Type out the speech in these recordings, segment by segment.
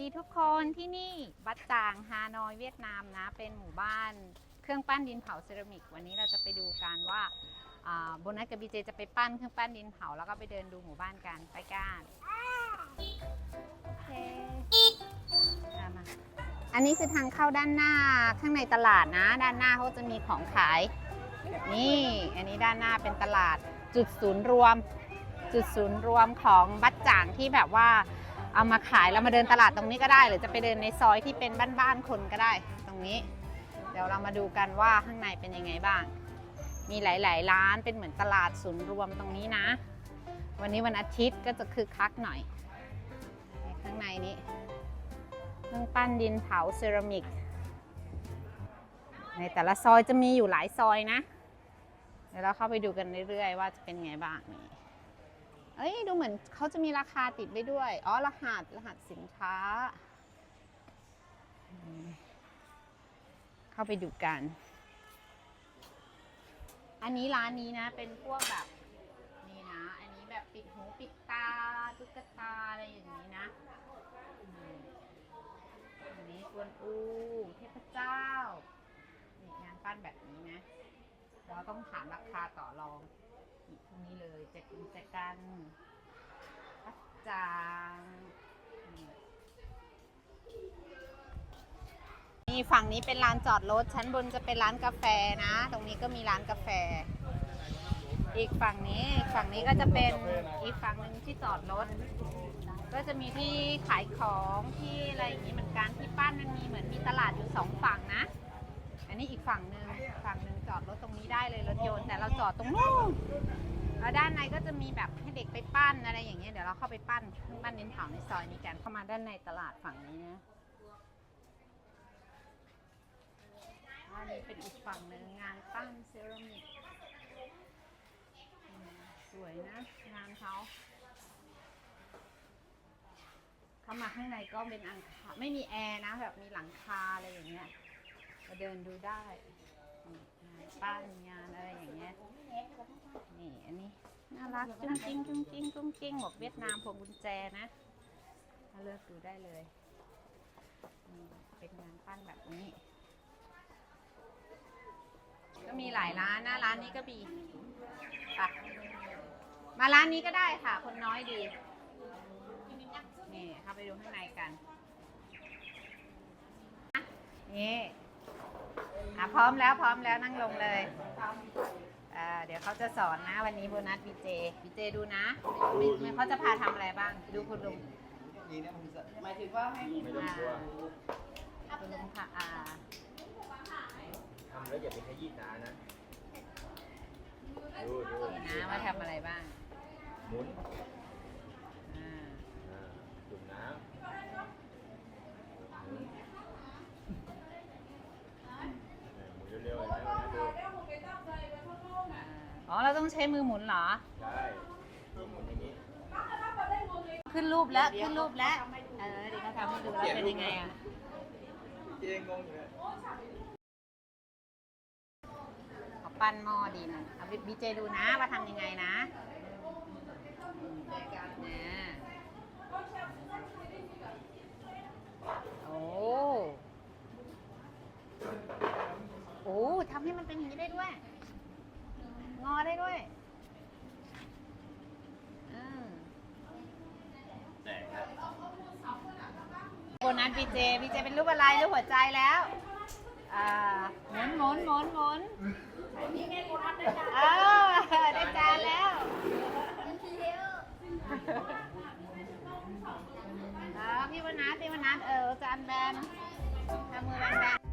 ดีทุกคนที่นี่บัดจางฮานอยเวียดนามนะ เป็นหมู่บ้านเครื่องปั้นดินเผาเซรามิก วันนี้เราจะไปดูกันว่าโบนัสกับบีเจจะไปปั้นเครื่องปั้นดินเผาแล้วก็ไปเดินดูหมู่บ้านกันไปกันโอเคมมาอันนี้คือทางเข้าด้านหน้าข้างในตลาดนะ ด้านหน้าเขาจะมีของขาย นี่อันนี้ด้านหน้าเป็นตลาดจุดศูนย์รวม จุดศูนย์รวมของบัดจ่างที่แบบว่า เอามาขายแล้วมาเดินตลาดตรงนี้ก็ได้ หรือจะไปเดินในซอยที่เป็นบ้านๆคนก็ได้ ตรงนี้ เดี๋ยวเรามาดูกันว่าข้างในเป็นยังไงบ้าง มีหลาย ๆ ร้านเป็นเหมือนตลาดศูนย์รวมตรงนี้นะ วันนี้วันอาทิตย์ก็จะคึกคักหน่อย ข้างในนี้เครื่องปั้นดินเผาเซรามิก ในแต่ละซอยจะมีอยู่หลายซอยนะ เดี๋ยวเราเข้าไปดูกันเรื่อย ๆ ว่าจะเป็นไงบ้างนี่ เอ้ยดูเหมือนเขาจะมีราคาติดไว้ด้วย อ๋อ รหัสรหัสสินค้า เข้าไปดูกัน อันนี้ร้านนี้นะ เป็นพวกแบบนี่นะ อันนี้แบบปิดหูปิดตาตุ๊กตาอะไรอย่างนี้นะอันนี้กวนอูเทพเจ้านี่งานปั้นแบบนี้นะ เราต้องถามราคาต่อรอง รงนี้เลยแจกกุญแจกันพัดจางนี่นี่ฝั่งนี้เป็นลานจอดรถชั้นบนจะเป็นร้านกาแฟนะ ตรงนี้ก็มีร้านกาแฟ อีกฝั่งนี้อีกฝั่งนี้ก็จะเป็นอีกฝั่งหนึ่งที่จอดรถ ก็จะมีที่ขายของที่อะไรอย่างนี้เหมือนกันที่ป้านมันมีเหมือนมีตลาดอยู่สองฝั่งนะอันนี้อีกฝั่งหนึ่งฝั่งหนึ่งจอดรถตรงนี้ได้เลยรถยนต์แต่เราจอดตรงนู้น แล้วด้านในก็จะมีแบบให้เด็กไปปั้นอะไรอย่างเงี้ยเดี๋ยวเราเข้าไปปั้นเครื่องปั้นดินเผาในซอยนี้กันเข้ามาด้านในตลาดฝั่งนี้นะอันนี้เป็นอีกฝั่งหนึ่งงานปั้นเซรามิกสวยนะ งานเขาเข้ามาข้างในก็เป็นอังคาไม่มีแอร์นะ แบบมีหลังคาอะไรอย่างเงี้ยมาเดินดูได้ ป้านงานอะไรอย่างเงี้ย นี่อันนี้น่ารักจุ้งจิ้งจุ้งจิ้งจุ้งจิ้งหมวกเวียดนามพวงกุญแจนะมาเลือกดูได้เลยนี่เป็นงานปั้นแบบนี้ ก็มีหลายร้านนะร้านนี้ก็มีไปมาร้านนี้ก็ได้ค่ะ คนน้อยดี นี่เข้าไปดูข้างในกันนี่ อะพร้อมแล้วพร้อมแล้วนั่งลงเลยอ่าเดี๋ยวเขาจะสอนนะวันนี้โบนัสบีเจบีเจดูนะไม่ไม่เขาจะพาทำอะไรบ้าง ดูคุณลุงหมายถึงว่าให้ไม่ต้องกลัวอ่าคุณลุงค่ะอ่าทำแล้วอย่าไปขยี้ตานะ ดูดูนี่นะว่าทำอะไรบ้างหมุนอ่า อ่าจุ่มน้ำหมุนหมุนเร็วๆนะดู อ่า อ๋อ เราต้องใช้มือหมุนเหรอ ใช่หมุนอย่างนี้ขึ้นรูปแล้วขึ้นรูปแล้ว เออเดี๋ยวเขาทำให้ดูแล้วเป็นยังไงอะเองงงอยู่เลยเขาปั้นหม้อดินเอาบีเจดูนะว่าทำยังไงนะนะโอ้โอ้ทำให้มันเป็นอย่างนี้ได้ด้วย งอได้ด้วยอืม แตกแล้ว โบ นัสบีเจบีเจเป็นรูปอะไรรูปหัวใจแล้วอ่าหมุนหมุนหมุนหมุนเออได้จานแล้วเออพี่วนัทพี่วนัทเออจานแบนทำมือแบนแบน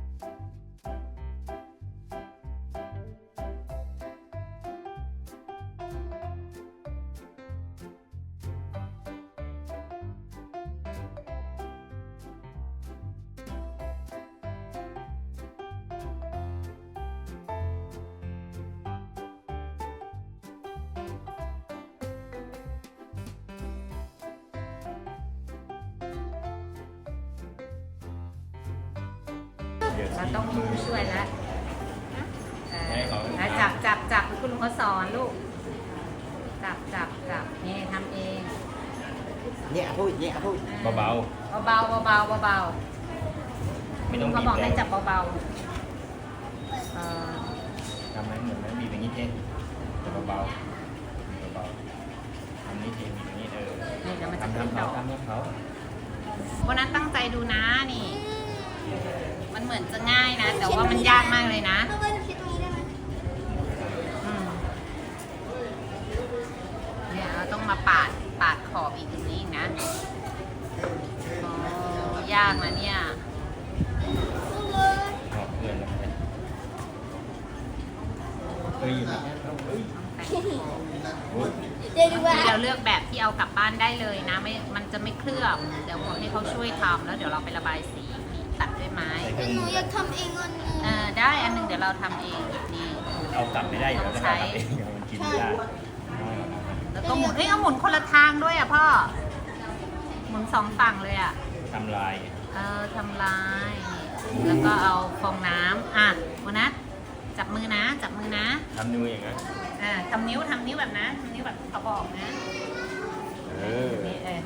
เราต้องช่วยแล้วเออแล้วจับจับจับคุณลุงเขาสอนลูก จับจับจับนี่ทำเอง nhẹ thôi nhẹ thôi เบาเเบาๆเบาๆเบาไม่ๆต้องเขาบีบอกแรให้งจับเบาๆเออทำไหมเหมือนไหมบีบอย่างนี้เจ๊แต่เบาๆเบาๆทำนี้เจ๊บีบอย่างนี้เออนี่เดี๋ยวมันจะทำขึ้นทำดเขาอกทำให้เขาวันนั้นตั้งใจดูนะนี่ มันเหมือนจะง่ายนะ แต่ว่ามันยากมากเลยนะเพื่อนๆคิดตรงนี้ได้ไหมอืมเนี่ยเราต้องมาปาดปาดขอบอีกตรงนี้อีกนะโอ้ยากนะเนี่ยสู้เลยออกเพื่อนแล้วไปเฮ้ยอยู่นะเฮ้ยแต่งขอบโอ้ยเดี๋ยวดูว่าที่เราเลือกแบบที่เอากลับบ้านได้เลยนะไม่ มันจะไม่เคลือบ เดี๋ยวให้เขาช่วยทำแล้วเดี๋ยวเราไประบายสีนี่ตั ดด้วยไม้ใส่เคแต่รื่องหนูมืออยากทำเองอันหนึงเออได้อันหนึงเดี๋ยวเราทำเอง นี่ เอากลับไม่ได้อยู่แล้วต้องนะใช้กลับเองเอามันกินไม่ได้แล้วก็หมุนเอ้ยเอาหมุนคนละทางด้วยอะพ่อ หมุนสองฝั่งเลยอะ ทำลาย เออทำลายนี่แล้วก็เอาฟองน้ำอะโบนัสจับมือนะ จับมือนะ ทำนิ้วอย่างนั้นอ่าทำนิ้วทำนิ้วแบบนั้นทำนิ้วแบบเขาบอกนะเออ นี่เอออ่า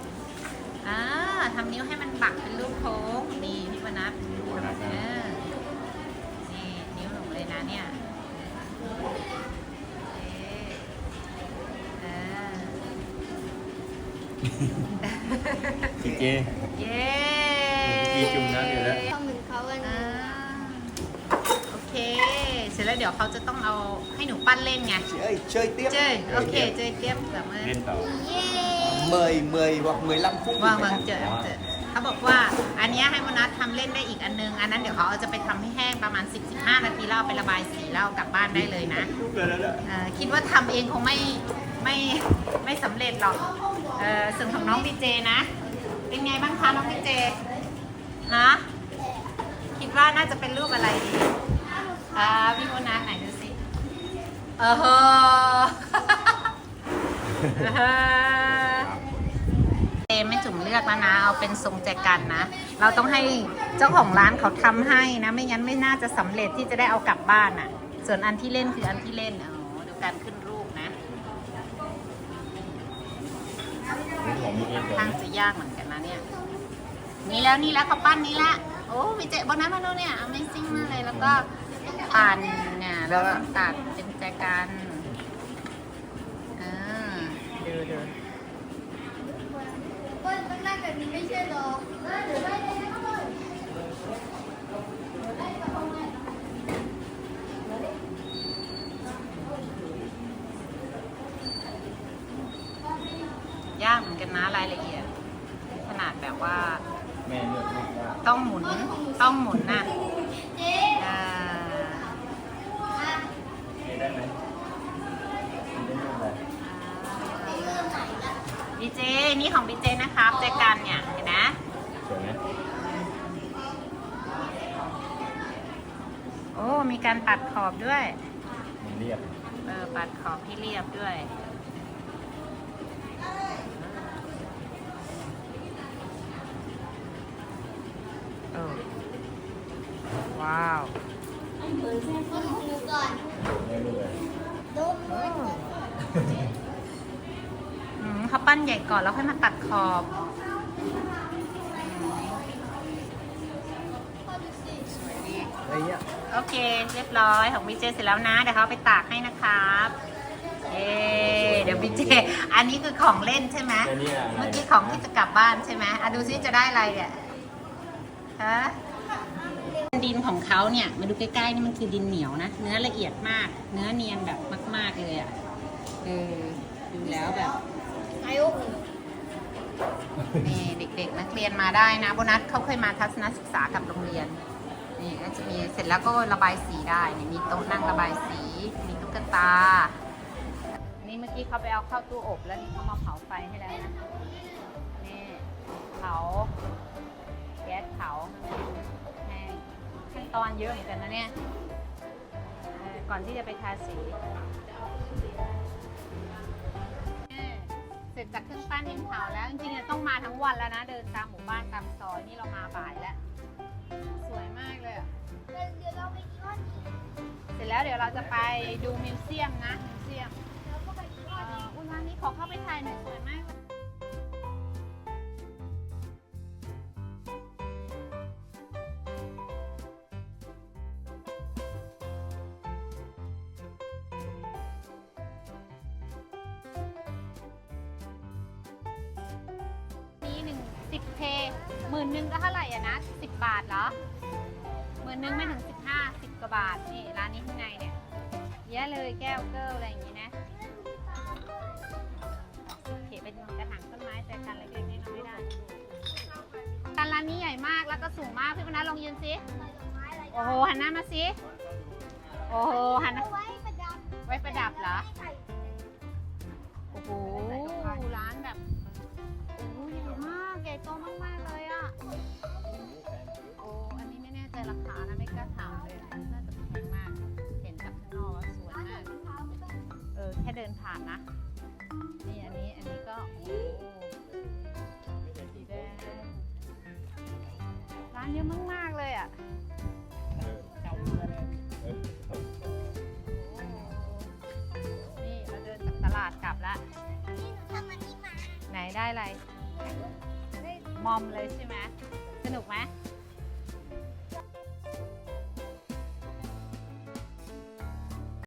ทำนิ้วให้มันปักเป็นรูปโค้งนี่พี่โบนัสโบนัสเอนะอนี่นิ้วหนูเลยนะเนี่ยโอเคเออพี่เจเย้พี่จุ่มน้ำอยู่แล้วทำเหมือนเขาอันอ่านี้โอเค เสร็จแล้วเดี๋ยวเขาจะต้องเอาให้หนูปั้นเล่นไง chơi chơi tiếp เจ้ยโอเค เจ้ยเตรียมแบบมือเล่นต่อ เย้ mười mười hoặc 15 phút วาง thì วาง phải เจออ๋อเจอเขาบอกว่าอันเนี้ยให้มนัสทำเล่นได้อีกอันนึง อันนั้นเดี๋ยวเขาเอาจะไปทำให้แห้งประมาณ 10-15 นาทีแล้วเอาไประบายสีแล้วเอากลับบ้านได้เลยนะลูกเลยแล้วเอ่อคิดว่าทำเองคงไม่ไม่ไม่สำเร็จหรอกเอ่อส่วนของน้องดีเจนะ เป็นไงบ้างคะน้องดีเจฮะคิดว่าน่าจะเป็นรูปอะไรดีอ่าพี่โบนัสไหนดูสิเออเฮอเออเฮอเจ ไม่จุ่มเลือกแล้วนะ เอาเป็นทรงแจกันนะ เราต้องให้เจ้าของร้านเขาทำให้นะ ไม่งั้นไม่น่าจะสำเร็จที่จะได้เอากลับบ้านอะ ส่วนอันที่เล่นคืออันที่เล่นอ๋อดูการขึ้นรูปนะของมีเองตัวทางนี้จะยากเหมือนกันนะเนี่ยนี่แล้วนี่แล้วเขาปั้นนี้ละโอ้วิเจบนนั้นมาดูเนี่ย Amazing มากเลยแล้วก็ปั่นเนี่ยแล้วก็ตัดเป็นแจกันอ่าดูดูเปิ้ลต้องนั่ง แบบนี้ไม่ใช่หรอเออเดี๋ยวได้เลยนะเปิ้ลยากเหมือนกันนะรายละเอียด ขนาดแบบว่าแม่เลือกลูกยากต้องหมุนต้องหมุนน่ะเจ๊อ่าอะเจได้ไหมเล่นรูปอะไรนี่เริ่มไหนละบีเจนี่ของบีเจนะครับแจกันเนี่ย เห็นนะ สวยไหม โอ้ มี การปัดขอบด้วยมันเรียบเออปัดขอบให้เรียบด้วยเออว้าวคนหูก่อนเล่นรูปอะไรดมเลยอืมเขาปั้นใหญ่ก่อนแล้วค่อยมาตัดขอบพ่อดูสิ đây ạ โอเค เรียบร้อยของบีเจเสร็จแล้วนะ เดี๋ยวเขาเอาไปตากให้นะครับเอ๊เดี๋ยวบีเจ อันนี้คือของเล่นใช่ไหมอันนี้อะไร เมื่อกี้ของที่จะกลับบ้านใช่ไหมอะดูซิจะได้อะไรเนี่ยฮะดินของเขาเนี่ยมาดูใกล้ๆนี่มันคือดินเหนียวนะ เนื้อละเอียดมาก เนื้อเนียนแบบมาก ๆเลยอะเออดูแล้วแบบ ไอโอ้โหนี่เด็กๆนักเรียนมาได้นะ โบนัสเขาเคยมาทัศนศึกษากับโรงเรียน นี่ก็จะมีเสร็จแล้วก็ระบายสีได้นี่มีโต๊ะนั่งระบายสี มีตุ๊กตา นี่เมื่อกี้เขาไปเอาเข้าตู้อบแล้วนี่เขามาเผาไฟให้แล้วนะนี่เผาแก๊สเผาแห้งขั้นตอนเยอะเหมือนกันนะเนี่ยก่อนที่จะไปทาสีเสร็จจากเครื่องปั้นดินเผาแล้วจริงๆอะต้องมาทั้งวันแล้วนะ เดินตามหมู่บ้านตามซอยนี่เรามาบ่ายแล้ว ร็จแล้วเดี๋ยวเราจะไปดูมิวเซียมนะมิวเซียมอุลยร้านี้ขอเข้าไปถ่ายหน่อยสวยมากนี้หนึ่งสิบเทหมื่นหนึ่งก็เท่าไหร่อะนะสิบบาทเหรอ นหนึ่งไม่ถึงสิบห้าสิบกว่าบาทนี่ร้านนี้ข้างในเนี่ยเยอะเลยแก้วเกิลอะไรอย่างงี้นะเพเป็นกระถางต้นไม้แต่กันเล็กๆน้อยๆได้การร้านนี้ใหญ่มากแล้วก็สูงมากพี่พนัทลองยืนสิโอ้โหหันหน้ามาสิโอ้โหหันหน้าไว้ประดับไว้ประดับเหรอ นผ่านนะ นี่อันนี้อันนี้ก็โอ้สีแดงร้านเยอะมาก ๆ เลยอะนี่เราเดินจากตลาดกลับแล้วทำอันนี้มาไหนได้อะไร มอมเลยใช่ไหมสนุกไหมส